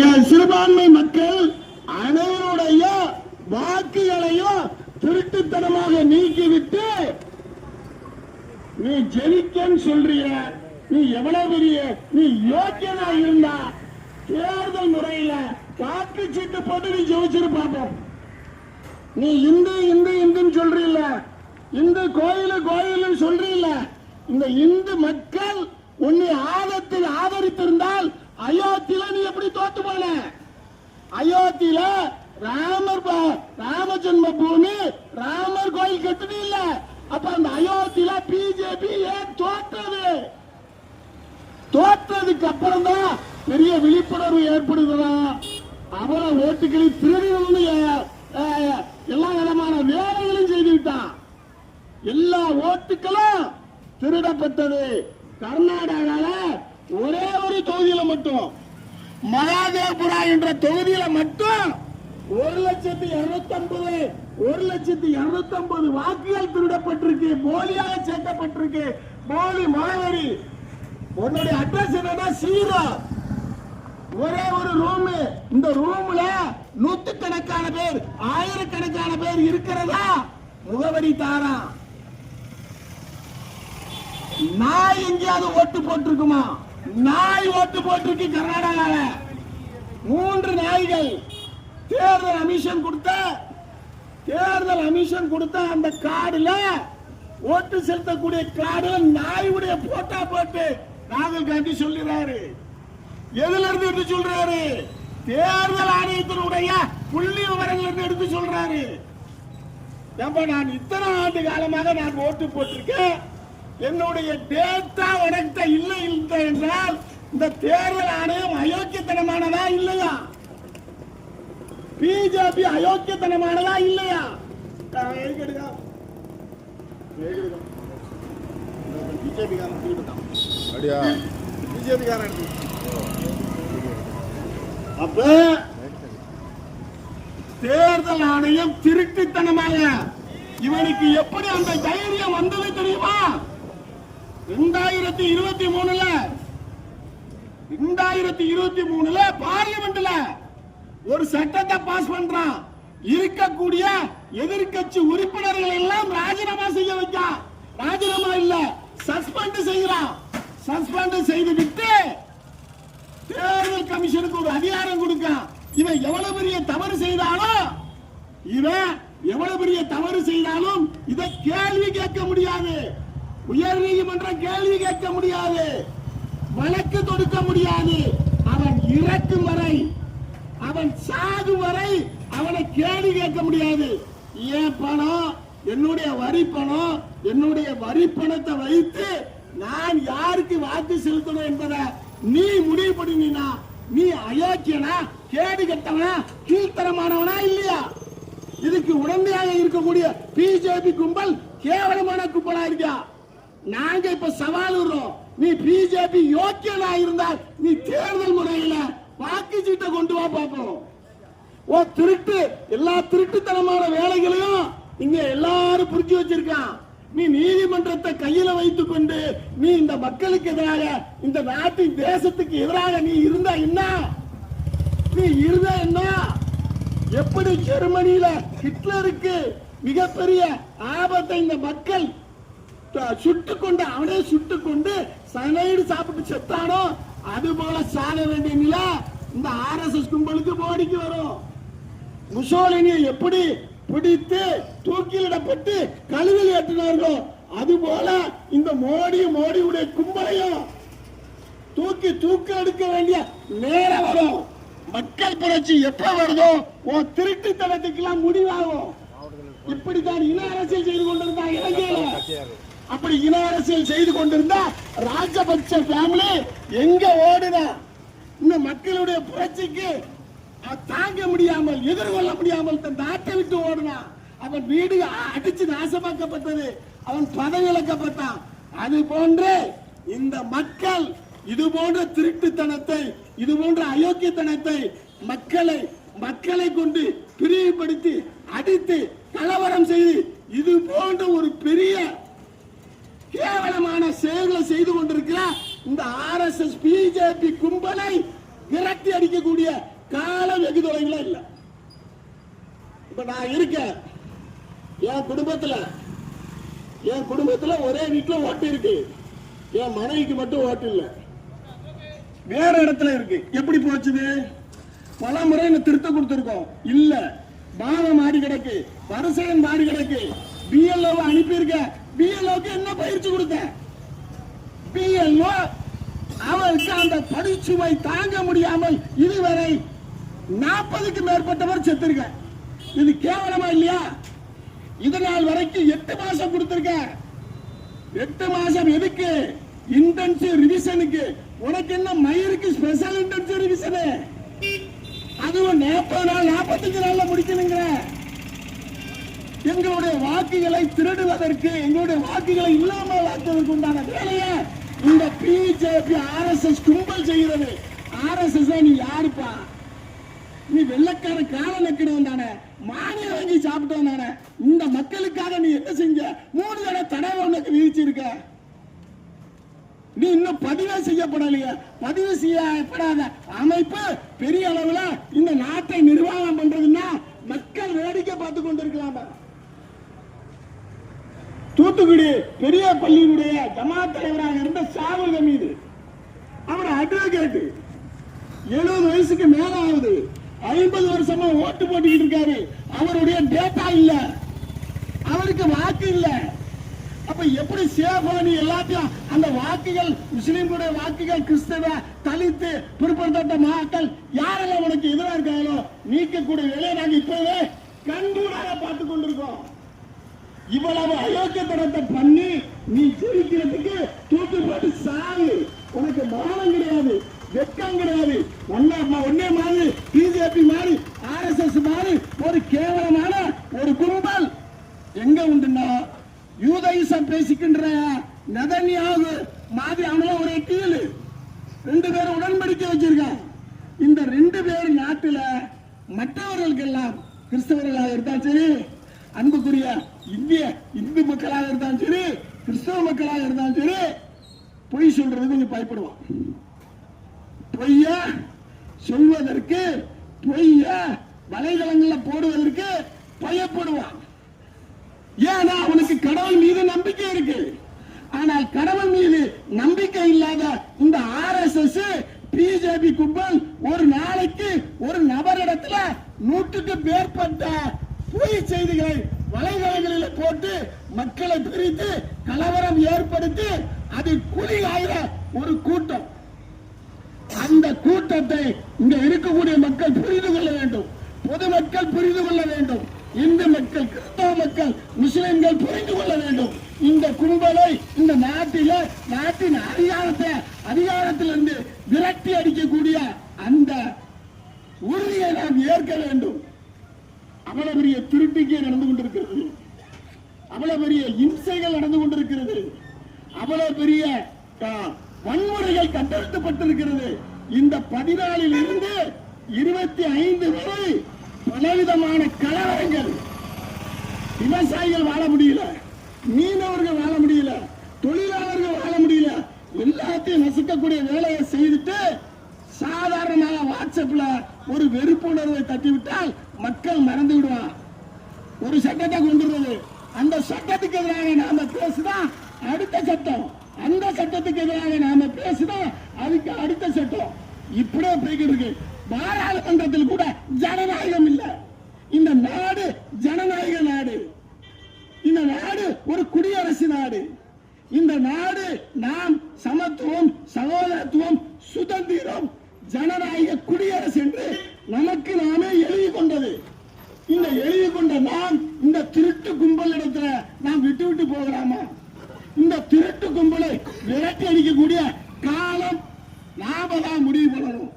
என் சிறுபான்மை மக்கள் அனைவருடைய வாக்குகளையும் திருட்டுத்தனமாக நீக்கிவிட்டு நீ ஜெயிக்கன்னு சொல்றிய நீ எவ்வளவு பெரிய நீ யோக்கியனா இருந்தா தேர்தல் முறையில வாக்கு சீட்டு போட்டு நீ ஜெயிச்சிரு பாப்போம். நீ இந்து இந்து இந்துன்னு சொல்றீல்ல. இந்து கோயிலு கோயில்னு சொல்றீல்ல. இந்த இந்து மக்கள் உன்னை ஆதத்தில் ஆதரித்திருந்தால் அயோத்தியில நீ எப்படி தோத்து போன? அயோத்தியில ராமர் ராம ஜென்ம பூமி ராமர் கோயில் கட்டுது இல்ல. அப்ப அந்த அயோத்தியில பிஜேபி ஏன் தோற்றது தோற்றதுக்கு அப்புறம் தான் பெரிய விழிப்புணர்வு ஏற்படுகிறதா அவரை ஓட்டுகளை திருடி எல்லா விதமான வேலைகளும் செய்து விட்டான். எல்லா ஓட்டுகளும் திருடப்பட்டது. கர்நாடகால ஒரே ஒரு தொகுதியில மட்டும். மகாதேவபுரா என்ற தொகுதியில மட்டும் ஒரு லட்சத்தி இருநூத்தி ஐம்பது ஒரு லட்சத்தி இருநூத்தி ஐம்பது வாக்குகள் திருடப்பட்டிருக்கு. போலியாக சேர்க்கப்பட்டிருக்கு. போலி முகவரி உன்னுடைய அட்ரஸ் என்னன்னா சீரோ ஒரே ஒரு ரூம் இந்த ரூம்ல நூத்துக்கணக்கான பேர் ஆயிரக்கணக்கான பேர் இருக்கிறதா? முகவரி தாரான் நாய் எங்கேயாவது ஓட்டு போட்டிருக்குமா? நாய் ஓட்டு போட்டிருக்கு கர்நாடகால. மூன்று நாய்கள் தேர்தல் அமிஷன் கொடுத்த தேர்தல் அமிஷன் கொடுத்த அந்த கார்டுல ஓட்டு செலுத்தக்கூடிய கார்டுல நாயுடைய போட்டா போட்டு ராகுல் காந்தி சொல்லுறாரு. எதுல இருந்து எடுத்து சொல்றாரு? தேர்தல் ஆணையத்தினுடைய புள்ளி விவரங்கள் இருந்து எடுத்து சொல்றாரு. ஏம்பா நான் இத்தனை ஆண்டு காலமாக நான் ஓட்டு போட்டிருக்கேன். என்னுடைய டேட்டா உனக்கிட்ட இல்லை இல்லை என்றால் இந்த தேர்தல் ஆணையம் அயோக்கியத்தனமானதா இல்லையா? பிஜேபி அயோக்கியத்தனமானதா இல்லையா? அப்ப தேர்தல் ஆணையம் திருட்டுத்தனமாக இவனுக்கு எப்படி அந்த தைரியம் வந்தது தெரியுமா? ரெண்டாயிரத்தி இருபத்தி மூணுல ரெண்டாயிரத்தி இருபத்தி மூணுல பார்லிமெண்ட்ல ஒரு சட்டத்தை பாஸ் பண்றான். இருக்கக்கூடிய எதிர்கட்சி உறுப்பினர்கள் எல்லாம் ராஜினாமா செய்ய வைக்க. ராஜினாமா இல்ல சஸ்பெண்ட் செய்யறான் சஸ்பெண்ட் செய்து விட்டு தேர்தல் கமிஷனுக்கு ஒரு அதிகாரம் கொடுக்கான் இவன் எவ்வளவு பெரிய தவறு செய்தாலும் இவன் எவ்வளவு பெரிய தவறு செய்தாலும் இதை கேள்வி கேட்க முடியாது. உயர் நீதிமன்றம் கேள்வி கேட்க முடியாது. வழக்கு தொடுக்க முடியாது. அவன் இறக்கும் வரை அவன் சாகும் வரை அவனை கேள்வி கேட்க முடியாது. ஏன் பணம்? என்னுடைய வரி பணம் என்னுடைய வரி பணத்தை வைத்து நான் யாருக்கு வாக்கு செலுத்தணும் என்பதை நீ முடிவு பண்ணினா நீ அயோக்கியனா கேடு கட்டவனா கீழ்த்தரமானவனா இல்லையா? இதுக்கு உடந்தையாக இருக்கக்கூடிய பிஜேபி கும்பல் கேவலமான கும்பலா இருக்கா? நாங்க இப்ப சவால் விடுறோம். நீ பிஜேபி யோக்கியனா இருந்தால் நீ தேர்தல் முறையில வாக்கு சீட்டை கொண்டு வா பார்ப்போம் ஓ திருட்டு. எல்லா திருட்டுத்தனமான வேலைகளையும் இங்க எல்லாரும் புரிஞ்சு வச்சிருக்கான். நீ நீதிமன்றத்தை கையில வைத்துக் கொண்டு நீ இந்த மக்களுக்கு எதிராக இந்த நாட்டின் தேசத்துக்கு எதிராக நீ இருந்தா என்ன? நீ இருந்தா என்ன? எப்படி ஜெர்மனியில ஹிட்லருக்கு மிகப்பெரிய ஆபத்தை இந்த மக்கள் சுட்டு கொண்டு அவனே சுட்டு கொண்டு சனைடு சாப்பிட்டு செத்தானோ? அது போல சாக வேண்டிய நிலை இந்த ஆர்எஸ்எஸ் கும்பலுக்கு மோடிக்கு வரும். முசோலினியை எப்படி பிடித்து தூக்கிலிடப்பட்டு கழுவில் ஏற்றினார்களோ அது போல இந்த மோடி மோடியுடைய கும்பலையும் தூக்கி தூக்க எடுக்க வேண்டிய நேரம் வரும். மக்கள் புரட்சி எப்ப வருதோ உன் திருட்டுத்தனத்துக்கெல்லாம் முடிவாகும். இப்படித்தான் இன அரசியல் செய்து கொண்டிருந்தா இலங்கையில. அப்படி இன அரசியல் செய்து கொண்டிருந்தா ராஜபக்ச ஃபேமிலி எங்க ஓடுன? இந்த மக்களுடைய புரட்சிக்கு தாங்க முடியாமல் எதிர்கொள்ள முடியாமல் தன் நாட்டை விட்டு ஓடினான் அவன் வீடு அடிச்சு நாசமாக்கப்பட்டது அவன் பதவி இழக்கப்பட்டான். அது போன்று இந்த மக்கள் இது போன்ற திருட்டுத்தனத்தை இது போன்ற அயோக்கியத்தனத்தை மக்களை மக்களை கொண்டு பிரிவுபடுத்தி அடித்து கலவரம் செய்து இது போன்ற ஒரு பெரிய கேவலமான செயல்களை செய்து கொண்டிருக்கிற இந்த ஆர்எஸ்எஸ் பிஜேபி கும்பலை விரட்டி அடிக்கக்கூடிய காலம் வெகு தொலைவில் இல்லை இப்ப நான் இருக்கேன் என் குடும்பத்துல என் குடும்பத்துல ஒரே வீட்டுல ஓட்டு இருக்கு. என் மனைவிக்கு மட்டும் ஓட்டு இல்ல. வேற இடத்துல இருக்கு. எப்படி போச்சுது? பல முறை திருத்த கொடுத்துருக்கோம். இல்ல. பாவம் மாறி கிடக்கு. வரிசையன் மாறி கிடக்கு. பிஎல்ஓ அனுப்பியிருக்க பிஎல்ஓக்கு என்ன பயிற்சி கொடுத்த பிஎல்ஓ அவருக்கு அந்த பணிச்சுமை தாங்க முடியாமல் இதுவரை நாற்பதுக்கு மேற்பட்டவர் செத்திருக்க இது கேவலமா இல்லையா? இது நாள் வரைக்கும் எட்டு மாசம் கொடுத்திருக்க எட்டு மாசம் எதுக்கு? இன்டென்சிவ் ரிவிஷனுக்கு உனக்கு என்ன மயிருக்கு ஸ்பெஷல் இன்டென்சிவ் ரிவிஷனு அதுவும் நாற்பது நாள் நாற்பத்தஞ்சு நாள்ல முடிக்கணுங்கிற. எங்களுடைய வாக்குகளை திருடுவதற்கு எங்களுடைய வாக்குகளை இல்லாமல் ஆக்குவதற்கு உண்டான வேலையை இந்த பிஜேபி ஆர்எஸ்எஸ் கும்பல் செய்கிறது. ஆர்எஸ்எஸ் நீ யாருப்பா? நீ வெள்ளக்கார கால நக்கிடுவன் தானே நானே. இந்த மக்களுக்காக நீ என்ன செஞ்ச? மூணு தடவை தடவை உனக்கு விதிச்சிருக்க. நீ இன்னும் பதிவே செய்யப்படலையே. பதிவு செய்யப்படாத அமைப்பு பெரிய அளவுல இந்த நாட்டை நிர்வாகம் பண்றதுன்னா மக்கள் வேடிக்கை பார்த்து கொண்டிருக்கலாமா? தூத்துக்குடி பெரிய பள்ளியினுடைய ஜமாத் தலைவராக இருந்த சாவல் மீது அவர் அட்வொகேட் எழுபது வயசுக்கு மேல ஆகுது ஐம்பது வருஷமா ஓட்டு போட்டுக்கிட்டு இருக்காரு. அவருடைய டேட்டா இல்ல. அவருக்கு வாக்கு இல்ல. அப்ப எப்படி சேஃபா எல்லாத்தையும் அந்த வாக்குகள் முஸ்லீம்களுடைய வாக்குகள் கிறிஸ்தவ தலித்து பிற்படுத்தப்பட்ட மக்கள் யாரெல்லாம் உனக்கு எதிராக இருக்காங்களோ நீக்கக்கூடிய வேலையை நாங்க இப்பவே கண்கூடாக பார்த்து கொண்டிருக்கோம். இவ்வளவு அயோக்கியத்தனத்தை பண்ணி நீ ஜெயிக்கிறதுக்கு தூக்கி போட்டு சாவு. உனக்கு மானம் கிடையாது வெக்கம் கிடையாது. ஒன்னா ஒன்னே மாதிரி பிஜேபி மாதிரி ஆர்எஸ்எஸ் மாதிரி ஒரு கேவலமான ஒரு கும்பல் எங்க உண்டுன்னா யூதயிசம் பேசிக்கின்ற நதன்யாகு மாதிரி அவனும் ஒரு டீலு ரெண்டு பேரும் உடன்படிக்கை வச்சிருக்கான் இந்த ரெண்டு பேர் நாட்டுல மற்றவர்களுக்கெல்லாம் கிறிஸ்தவர்களாக இருந்தாலும் சரி அன்புக்குரிய இந்திய இந்து மக்களாக இருந்தாலும் சரி கிறிஸ்தவ மக்களாக இருந்தாலும் சரி பொய் சொல்றதுக்கு கொஞ்சம் பயப்படுவான். பொய்ய சொல்வதற்கு பொய்ய வலைதளங்கள்ல போடுவதற்கு பயப்படுவான். ஏன்னா அவனுக்கு கடவுள் மீது நம்பிக்கை இருக்கு. ஆனால் கடவுள் மீது நம்பிக்கை இல்லாத இந்த ஆர்எஸ்எஸ் பிஜேபி கும்பல் ஒரு நாளைக்கு ஒரு நபரிடத்துல நூற்றுக்கு மேற்பட்ட பொய் செய்திகளை வலைதளங்களில் போட்டு மக்களை பிரித்து கலவரம் ஏற்படுத்தி அது குழி ஒரு கூட்டம். அந்த கூட்டத்தை இங்க இருக்கக்கூடிய மக்கள் புரிந்து கொள்ள வேண்டும். பொதுமக்கள் புரிந்து கொள்ள வேண்டும். இந்து மக்கள் கிறிஸ்தவ மக்கள் முஸ்லிம்கள் புரிந்து கொள்ள வேண்டும். இந்த கும்பலை இந்த நாட்டில நாட்டின் அதிகாரத்தை அதிகாரத்திலிருந்து விரட்டி அடிக்கக்கூடிய அந்த உறுதியை நாம் வேண்டும். அவ்வளவு பெரிய திருட்டுக்கே நடந்து கொண்டிருக்கிறது. அவ்வளவு பெரிய இம்சைகள் நடந்து கொண்டிருக்கிறது. அவ்வளவு பெரிய வன்முறைகள் கட்டெழுத்தப்பட்டிருக்கிறது இந்த பதினாலில் இருந்து இருபத்தி ஐந்து வரை பலவிதமான கலவரங்கள். விவசாயிகள் வாழ முடியல. மீனவர்கள் வாழ முடியல. தொழிலாளர்கள் வாழ முடியல. எல்லாத்தையும் நசுக்கக்கூடிய வேலையை செய்துட்டு சாதாரணமாக வாட்ஸ்அப்ல ஒரு வெறுப்புணர்வை தட்டிவிட்டால் மக்கள் மறந்து விடுவான் ஒரு சட்டத்தை கொண்டுருவது அந்த சட்டத்துக்கு எதிராக நாம பேசுதான் அடுத்த சட்டம். அந்த சட்டத்துக்கு எதிராக நாம பேசுதான் அதுக்கு அடுத்த சட்டம். இப்படியே போய்கிட்டு இருக்கு. பாராளுமன்றத்தில் கூட ஜனநாயகம் இல்லை. இந்த நாடு ஜனநாயக நாடு. இந்த நாடு ஒரு குடியரசு நாடு. இந்த நாடு நாம் சமத்துவம் சகோதரத்துவம் சுதந்திரம் ஜனநாயக குடியரசு என்று நமக்கு நாமே எழுதி கொண்டது. இந்த எழுதி கொண்ட நாம் இந்த திருட்டு கும்பல் இடத்துல நாம் விட்டு விட்டு போகலாமா? இந்த திருட்டு கும்பலை விரட்டி அடிக்கக்கூடிய காலம் நாம தான் முடிவு பண்ணணும்.